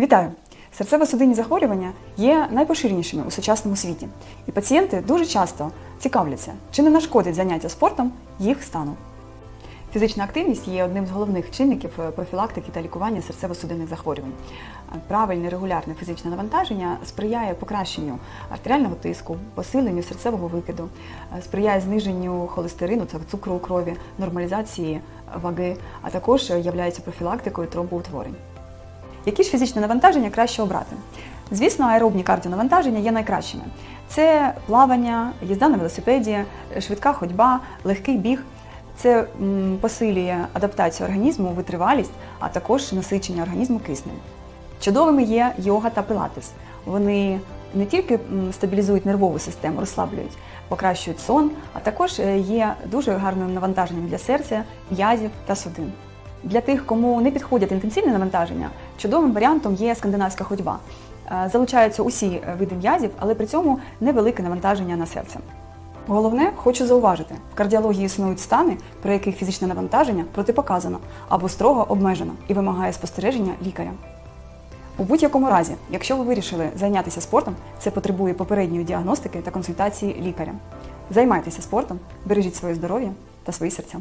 Вітаю! Серцево-судинні захворювання є найпоширенішими у сучасному світі, і пацієнти дуже часто цікавляться, чи не нашкодить заняття спортом їх стану. Фізична активність є одним з головних чинників е, профілактики та лікування серцево-судинних захворювань. Е, Правильне регулярне фізичне навантаження сприяє покращенню артеріального тиску, посиленню серцевого викиду, е, сприяє зниженню холестерину, це цукру у крові, нормалізації ваги, а також являється профілактикою тромбоутворень. Які ж фізичне навантаження краще обрати? Звісно, аеробні кардіонавантаження є найкращими. Це плавання, їзда на велосипеді, швидка ходьба, легкий біг. Це посилює адаптацію організму, витривалість, а також насичення організму киснем. Чудовими є йога та пилатес. Вони не тільки стабілізують нервову систему, розслаблюють, покращують сон, а також е, є дуже гарним навантаженням для серця, м'язів та судин. Для тих, кому не підходять інтенсивні навантаження, чудовим варіантом є скандинавська ходьба. Е, Залучаються усі види м'язів, але при цьому невелике навантаження на серце. Головне, хочу зауважити, в кардіології існують стани, при яких фізичне навантаження протипоказано або строго обмежено і вимагає спостереження лікаря. У будь-якому разі, якщо ви вирішили зайнятися спортом, це потребує попередньої діагностики та консультації лікаря. Займайтеся спортом, бережіть своє здоров'я та свої серця.